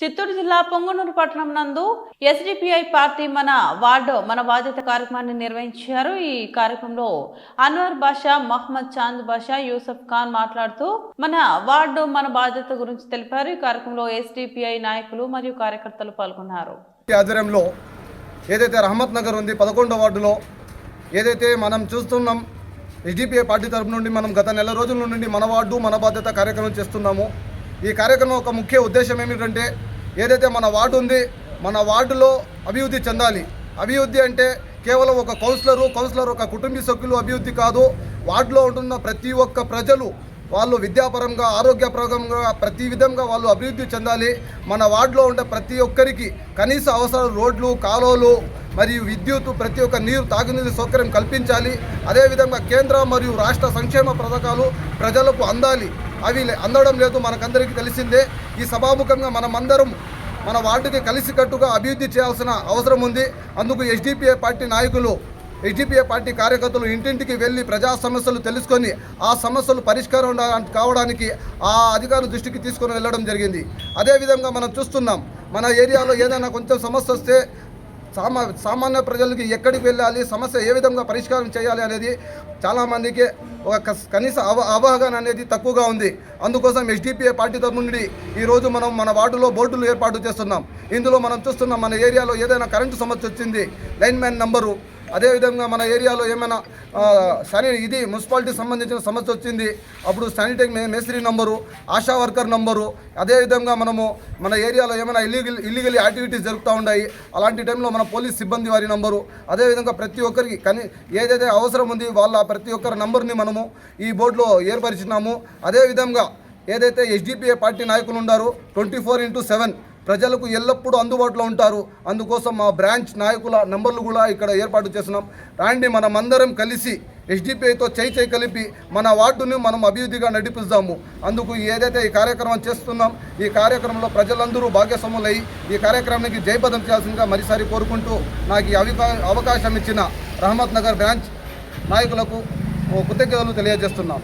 చిత్తూరు జిల్లా పొంగనూరు పట్టణం నందు ఎస్డిపిఐ పార్టీ మన వార్డు మన బాధ్యత కార్యక్రమాన్ని నిర్వహించారు. ఈ కార్యక్రమంలో అన్వర్ బాషా మహమ్మద్ చాంద్ బాషా యూసఫ్ ఖాన్ మాట్లాడుతూ మన వార్డు మన బాధ్యత గురించి తెలిపారు. ఈ కార్యక్రమంలో ఎస్డిపిఐ నాయకులు మరియు కార్యకర్తలు పాల్గొన్నారు. ఆధ్వర్యంలో ఏదైతే రహమత్ నగర్ ఉంది పదకొండో వార్డులో ఏదైతే మనం చూస్తున్నాం ఎస్డిపిఐ పార్టీ తరపు నుండి మనం గత నెల రోజుల నుండి మన వార్డు మన బాధ్యత కార్యక్రమం చేస్తున్నాము. ఈ కార్యక్రమం ఒక ముఖ్య ఉద్దేశం ఏమిటంటే ఏదైతే మన వార్డు ఉంది మన వార్డులో అభివృద్ధి చెందాలి. అభివృద్ధి అంటే కేవలం ఒక కౌన్సిలరు కౌన్సిలర్ ఒక కుటుంబ సభ్యులు అభివృద్ధి కాదు. వార్డులో ఉంటున్న ప్రతి ఒక్క ప్రజలు వాళ్ళు విద్యాపరంగా ఆరోగ్యపరంగా ప్రతి విధంగా వాళ్ళు అభివృద్ధి చెందాలి. మన వార్డులో ఉండే ప్రతి ఒక్కరికి కనీస అవసరాలు రోడ్లు కాలువలు మరియు విద్యుత్ ప్రతి ఒక్క నీరు తాగునీరు సౌకర్యం కల్పించాలి. అదేవిధంగా కేంద్ర మరియు రాష్ట్ర సంక్షేమ పథకాలు ప్రజలకు అందాలి. అవి అందడం లేదు మనకందరికీ తెలిసిందే. ఈ సభాముఖంగా మనమందరం మన వార్డుకి కలిసికట్టుగా అభివృద్ధి చేయాల్సిన అవసరం ఉంది. అందుకు ఎస్డిపిఐ పార్టీ నాయకులు ఎస్డిపిఐ పార్టీ కార్యకర్తలు ఇంటింటికి వెళ్ళి ప్రజా సమస్యలు తెలుసుకొని ఆ సమస్యలు పరిష్కారం కావడానికి ఆ అధికారుల దృష్టికి తీసుకొని వెళ్ళడం జరిగింది. అదేవిధంగా మనం చూస్తున్నాం మన ఏరియాలో ఏదైనా కొంచెం సమస్య వస్తే సామా సామాన్య ప్రజలకి ఎక్కడికి వెళ్ళాలి సమస్య ఏ విధంగా పరిష్కారం చేయాలి అనేది చాలామందికి ఒక కనీస అవ అవగాహన అనేది తక్కువగా ఉంది. అందుకోసం ఎస్డిపిఏ పార్టీ తరపు నుండి ఈరోజు మనం మన వార్డులో బోర్డులు ఏర్పాటు చేస్తున్నాం. ఇందులో మనం చూస్తున్నాం మన ఏరియాలో ఏదైనా కరెంటు సమస్య వచ్చింది. లైన్ మ్యాన్ నంబరు అదేవిధంగా మన ఏరియాలో ఏమైనా శాని ఇది మున్సిపాలిటీ సంబంధించిన సమస్య వచ్చింది అప్పుడు శానిటైజ్ మేస్త్రీ నంబరు ఆశా వర్కర్ నంబరు అదేవిధంగా మనము మన ఏరియాలో ఏమైనా ఇల్లీగల్ ఇల్లీగల్ యాక్టివిటీస్ జరుగుతూ ఉన్నాయి అలాంటి టైంలో మన పోలీస్ సిబ్బంది వారి నంబరు అదేవిధంగా ప్రతి ఒక్కరికి కానీ ఏదైతే అవసరం ఉంది వాళ్ళ ప్రతి ఒక్కరి నంబర్ని మనము ఈ బోర్డులో ఏర్పరిచినాము అదేవిధంగా ఏదైతే ఎస్డిపిఐ పార్టీ నాయకులు ఉన్నారో ట్వంటీ ఫోర్ ఇంటూ సెవెన్ ప్రజలకు ఎల్లప్పుడూ అందుబాటులో ఉంటారు. అందుకోసం మా బ్రాంచ్ నాయకుల నంబర్లు కూడా ఇక్కడ ఏర్పాటు చేస్తున్నాం. రాండి మనమందరం కలిసి ఎస్డిపిఐతో చేయి చేయి కలిపి మన వార్డుని మనం అభివృద్ధిగా నడిపిస్తాము. అందుకు ఏదైతే ఈ కార్యక్రమం చేస్తున్నాం ఈ కార్యక్రమంలో ప్రజలందరూ భాగ్యస్వాములై ఈ కార్యక్రమానికి జయపదం చేయాల్సిందిగా మరీసారి కోరుకుంటూ నాకు ఈ అవికా అవకాశం ఇచ్చిన రహమత్ నగర్ బ్రాంచ్ నాయకులకు కృతజ్ఞతలు తెలియజేస్తున్నాం.